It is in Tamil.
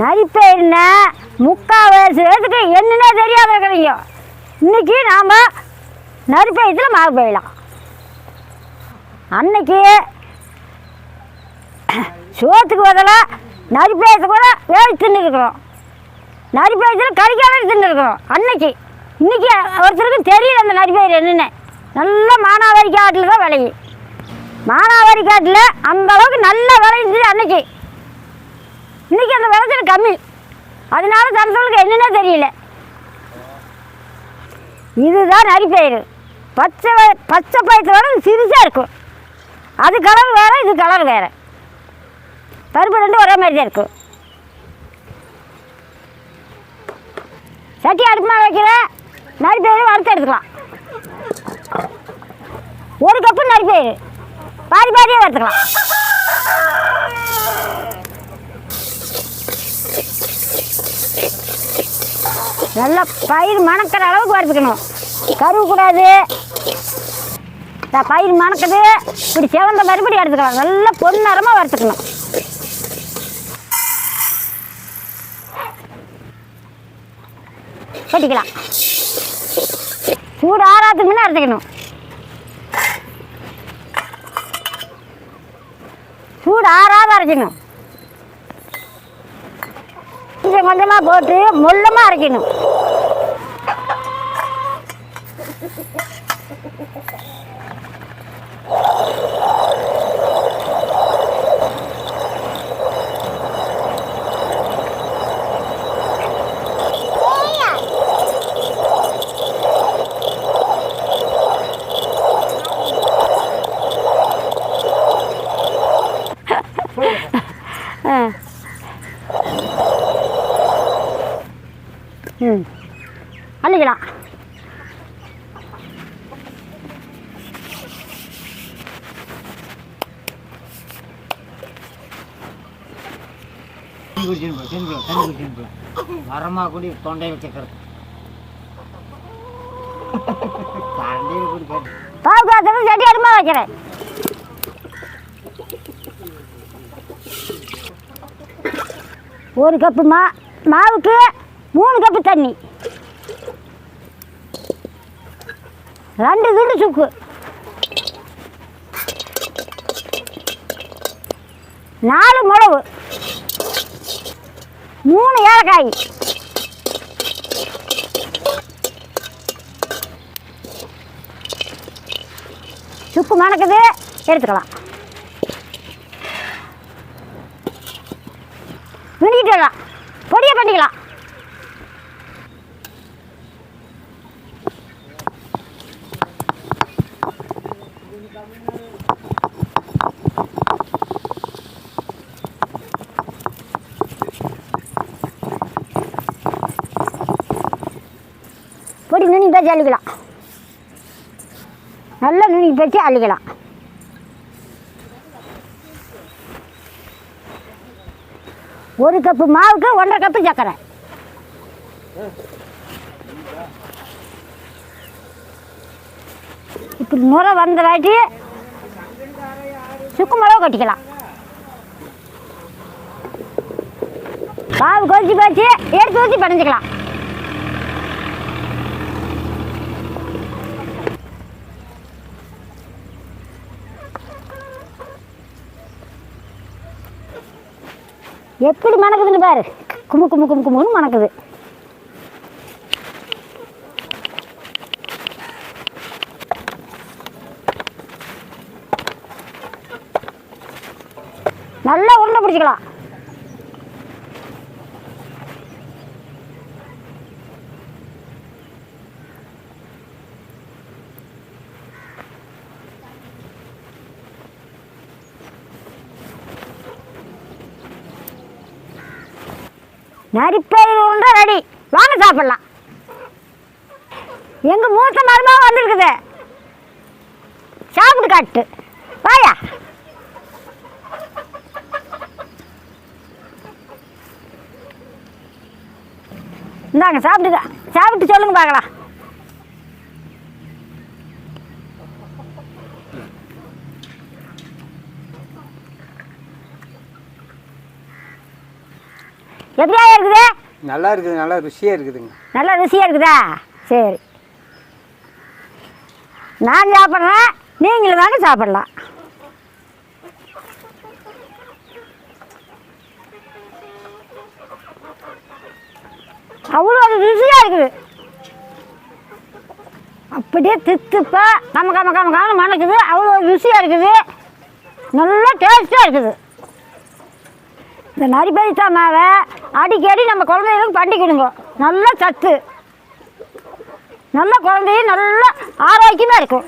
நரிப்பயிர்னா முக்கால் வயசு வயசுக்கு என்னன்னே தெரியாத இருக்கிறீங்க. இன்னைக்கு நாம் நரிப்பயத்தில் மாவு பெய்யலாம் அன்னைக்கு சோத்துக்கு பதிலாக நரிப்பயிரத்தை கூட வேலை தின்னுருக்குறோம். நரிப்பயிரத்தில் கறிக்காமல் தின்னுருக்குறோம். அன்னைக்கு. இன்னைக்கு ஒருத்தருக்கு தெரியல அந்த நரிப்பயிர் என்னென்னு. நல்ல மானாவாரி காட்டில் தான் விளையும். மானாவாரி காட்டில் அந்தளவுக்கு நல்லா நல்ல விளைஞ்சிது அன்னைக்கு. இன்னைக்கு அந்த விளைச்சல் கம்மி. அதனால தனத்தவளுக்கு என்னன்னே தெரியல. இதுதான் நரிப்பயிறு பச்சை பச்சை பயிரத்தோட சிறுசாக இருக்கும். அது கலர் வேறு இது கலர் வேறு. பருப்பு ரெண்டும் ஒரே மாதிரி தான் இருக்கும். சட்டி அடுப்பு மேலே வைக்கிற நரிப்பயிறு வறுத்து எடுத்துக்கலாம். ஒரு கப்பு நரிப்பயிறு. பாதி பாதியாக வறுத்துக்கலாம். நல்லா பயிர் மணக்கிற அளவுக்கு வறுத்துக்கணும். கருவு கூடாது பயிர் மணக்குது. இப்படி சிவந்த மறுபடியும் எடுத்துக்கலாம். நல்லா பொன்னரமாக வறுத்துக்கணும். கட்டிக்கலாம். சூடு ஆறாத்துக்கு முன்னே அரைச்சிக்கணும் சூடு ஆறாத அரைக்கணும் கொஞ்சம் கொஞ்சமாக போட்டு முள்ளமாக அரைக்கணும். ஆ ம் அள்ளிக்கலாம் தண்ணி குடிச்சுன்னு போ தண்ணி குடி, தண்ணி குடிச்சுன்னு போ வரமா குடி தொண்டையில் சக்கரம் கரண்டியில் குடி கேட்டு பாவு காய்ச்சது சட்டி அடுமா வைக்கிறேன். ஒரு கப்பு மா மாவுக்கு மூணு கப்பு தண்ணி. ரெண்டு துண்டு சுக்கு. நாலு மிளகு மூணு ஏலக்காய். சுப்பு மணக்குது. எடுத்துக்கலாம். நுணுக்கிட்டுலாம் பொடியை பண்ணிக்கலாம். பொடி பேச்சு அள்ளிக்கலாம் நல்லா நுனி பேச்சு அள்ளிக்கலாம் ஒரு கப்பு மாவுக்கு ஒன்றரை கப்பு சர்க்கரை. இப்படி நுரை வந்த வாட்டி சுக்கு மிளகு கொட்டிக்கலாம். மாவு கொதிச்சு போச்சு எடுத்து ஊற்றி படைஞ்சிக்கலாம். எப்படி மணக்குதுன்னு பாரு. குமு குமு குமு குமுன்னு மணக்குது. நல்லா உருண்டை பிடிச்சிக்கலாம். நரிப்பயிர் உருண்டை ரெடி வாங்க சாப்பிடலாம். எங்க மூத்த மருமக வந்துருக்குது. சாப்பிட்டு காட்டு. வாயா. இந்தாங்க சாப்பிட்டுக்க சாப்பிட்டு சொல்லுங்க பார்க்கலாம். எப்படியா இருக்குது? நல்லா இருக்குது நல்லா ருசியாக இருக்குதுங்க. நல்ல ருசியாக இருக்குதா? சரி. நான் சாப்பிட்றேன் நீங்களும் வாங்க சாப்பிடலாம். அவ்வளோ அது ருசியாக இருக்குது. அப்படியே தித்துப்பா கம கம கம கம மணக்குது. அவ்வளோ ருசியாக இருக்குது. நல்லா டேஸ்ட்டாக இருக்குது. இந்த நரிபைசா மாவை அடிக்கடி நம்ம குழந்தைகளுக்கு பண்ணிக்கிடுங்க. நல்ல சத்து. நல்ல குழந்தையும் நல்ல ஆரோக்கியமாக இருக்கும்.